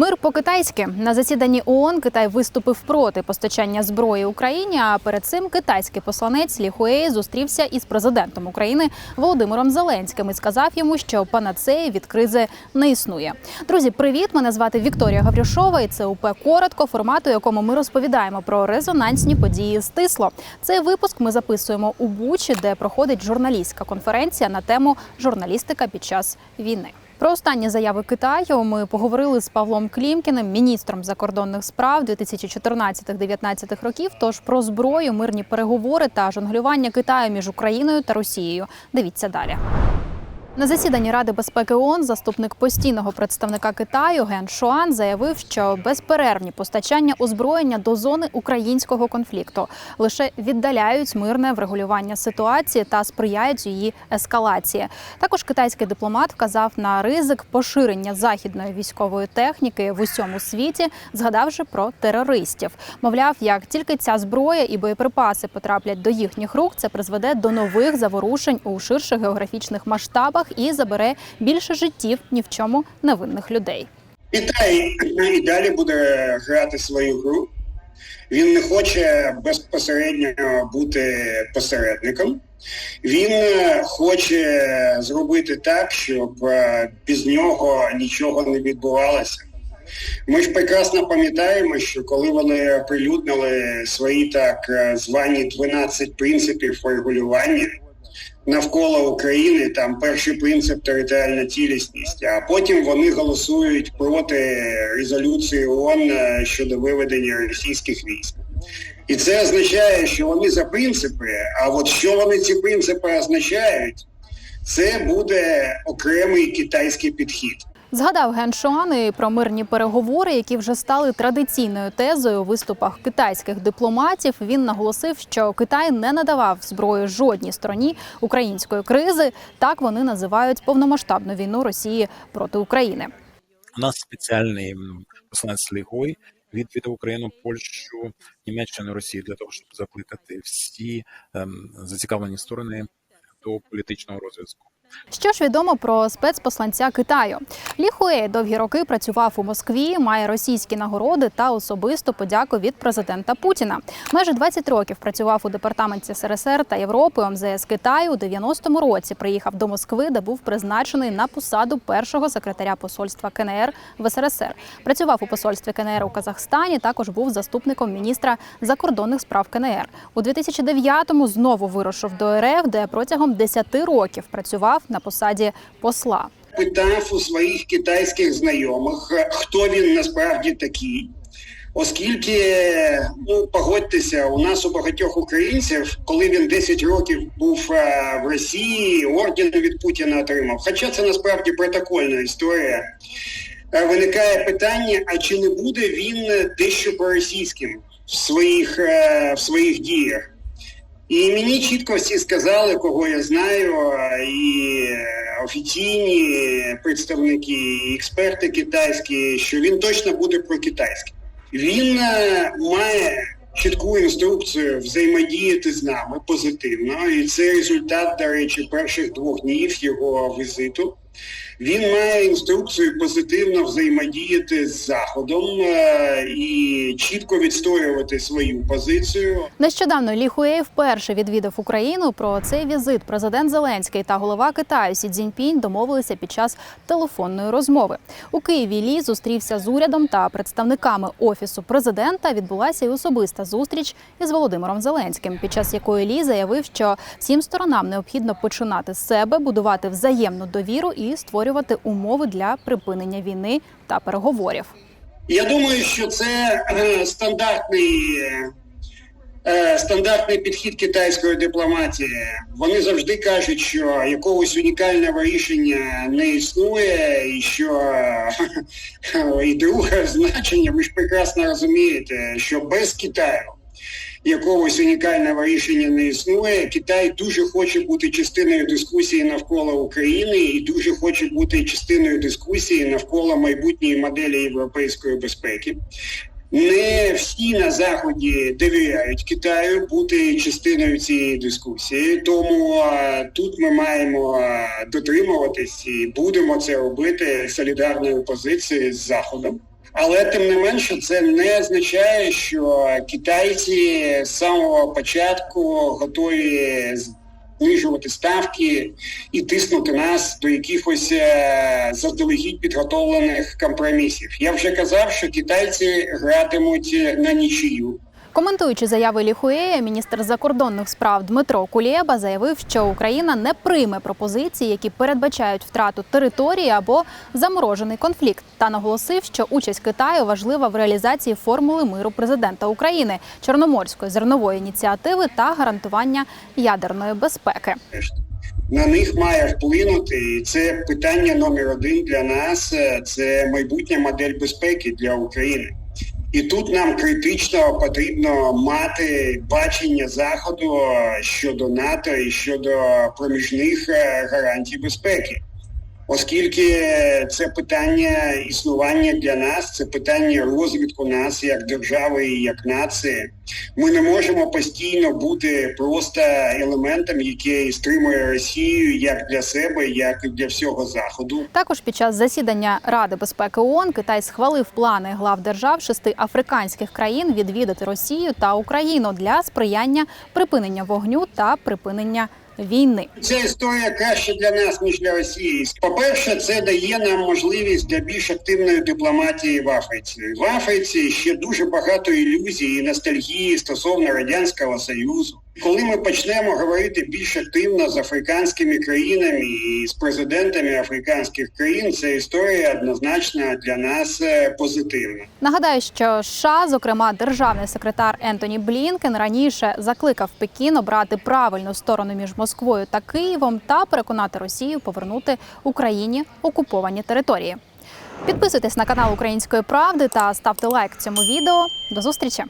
Мир по-китайськи на засіданні ООН Китай виступив проти постачання зброї Україні. А перед цим китайський посланець Лі Хуей зустрівся із президентом України Володимиром Зеленським і сказав йому, що панацеї від кризи не існує. Друзі, привіт! Мене звати Вікторія Гаврюшова, і це УП коротко, формату, якому ми розповідаємо про резонансні події стисло. Цей випуск ми записуємо у Бучі, де проходить журналістська конференція на тему журналістика під час війни. Про останні заяви Китаю ми поговорили з Павлом Клімкіним, міністром закордонних справ 2014-2019 років. Тож про зброю, мирні переговори та жонглювання Китаю між Україною та Росією. Дивіться далі. На засіданні Ради безпеки ООН заступник постійного представника Китаю Ген Шуан заявив, що безперервні постачання озброєння до зони українського конфлікту лише віддаляють мирне врегулювання ситуації та сприяють її ескалації. Також китайський дипломат вказав на ризик поширення західної військової техніки в усьому світі, згадавши про терористів. Мовляв, як тільки ця зброя і боєприпаси потраплять до їхніх рук, це призведе до нових заворушень у ширших географічних масштабах і забере більше життів ні в чому невинних людей. Китай і далі буде грати свою гру. Він не хоче безпосередньо бути посередником. Він е, хоче зробити так, щоб е, без нього нічого не відбувалося. Ми ж прекрасно пам'ятаємо, що коли вони оприлюднили свої так е, звані 12 принципів регулювання, навколо України, там перший принцип територіальна цілісність, а потім вони голосують проти резолюції ООН е, щодо виведення російських військ. І це означає, що вони за принципи, а от що вони ці принципи означають, це буде окремий китайський підхід. Згадав Ген Шуан і про мирні переговори, які вже стали традиційною тезою у виступах китайських дипломатів. Він наголосив, що Китай не надавав зброю жодній стороні української кризи. Так вони називають повномасштабну війну Росії проти України. У нас спеціальний посланець Лігой відвідав Україну, Польщу, Німеччину, Росію для того, щоб закликати всі ем, зацікавлені сторони до політичного розв'язку. Що ж відомо про спецпосланця Китаю? Лі Хуей довгі роки працював у Москві, має російські нагороди та особисту подяку від президента Путіна. Майже 20 років працював у департаменті СРСР та Європи МЗС Китаю. У 90-му році приїхав до Москви, де був призначений на посаду першого секретаря посольства КНР в СРСР. Працював у посольстві КНР у Казахстані. Також був заступником міністра закордонних справ КНР. У 2009-му знову вирушив до РФ, де протягом 10 років працював на посаді посла. питав у своїх китайських знайомих, е, хто він насправді такий. Оскільки, ну погодьтеся, у нас у багатьох українців, коли він 10 років був е, в Росії, орден від Путіна отримав. Хоча це насправді протокольна історія. Е, Виникає питання: а чи не буде він дещо проросійським в своїх, в своїх діях? І мені чітко всі сказали, кого я знаю, і офіційні представники, і експерти китайські, що він точно буде прокитайський. Він е, має чітку інструкцію взаємодіяти з нами позитивно, і це результат, до речі, перших двох днів його візиту. Він має інструкцію позитивно взаємодіяти з Заходом е, і чітко відстоювати свою позицію. Нещодавно Лі Хуей вперше відвідав Україну. Про цей візит президент Зеленський та голова Китаю Сі Цзіньпінь домовилися під час телефонної розмови. У Києві Лі зустрівся з урядом та представниками офісу президента. Відбулася й особиста зустріч із Володимиром Зеленським, під час якої Лі заявив, що всім сторонам необхідно починати з себе, будувати взаємну довіру і створювати умови для припинення війни та переговорів. Я думаю, що це е, стандартний, е, стандартний підхід китайської дипломатії. Вони завжди кажуть, що якогось унікального рішення не існує, і що е, і друге значення, ви ж прекрасно розумієте, що без Китаю якогось унікального рішення не існує. Китай дуже хоче бути частиною дискусії навколо України і дуже хоче бути частиною дискусії навколо майбутньої моделі європейської безпеки. Не всі на заході довіряють Китаю бути частиною цієї дискусії, тому а, тут ми маємо дотримуватись і будемо це робити солідарною позицією з заходом. Але тим не менше, це не означає, що китайці з самого початку готові знижувати ставки і тиснути нас до якихось е, заздалегідь підготовлених компромісів. Я вже казав, що китайці гратимуть на нічию. Коментуючи заяви Ліхуея, міністр закордонних справ Дмитро Кулєба заявив, що Україна не прийме пропозиції, які передбачають втрату території або заморожений конфлікт, та наголосив, що участь Китаю важлива в реалізації формули миру президента України, чорноморської зернової ініціативи та гарантування ядерної безпеки. на них має вплинути. Це питання номер один для нас. е, Це майбутня модель безпеки для України. І тут нам критично потрібно мати бачення заходу е, щодо НАТО і щодо проміжних е, гарантій безпеки. Оскільки це питання існування для нас, це питання розвитку нас як держави і як нації. Ми не можемо постійно бути просто елементом, який стримує Росію як для себе, як і для всього заходу. Також під час засідання Ради безпеки ООН Китай схвалив плани глав держав шести африканських країн відвідати Росію та Україну для сприяння припинення вогню та припинення війни. Ця історія краще для нас ніж для Росії. По-перше, це дає нам можливість для більш активної дипломатії в Африці. В Африці ще дуже багато ілюзій і ностальгії стосовно радянського союзу. Коли ми почнемо говорити більш активно з африканськими країнами і з президентами африканських країн, ця історія однозначно для нас е, позитивна. Нагадаю, що США, зокрема державний секретар Ентоні Блінкен, раніше закликав Пекін обрати правильну сторону між Москвою та Києвом та переконати Росію повернути Україні окуповані території. Підписуйтесь на канал Української правди та ставте лайк цьому відео. До зустрічі!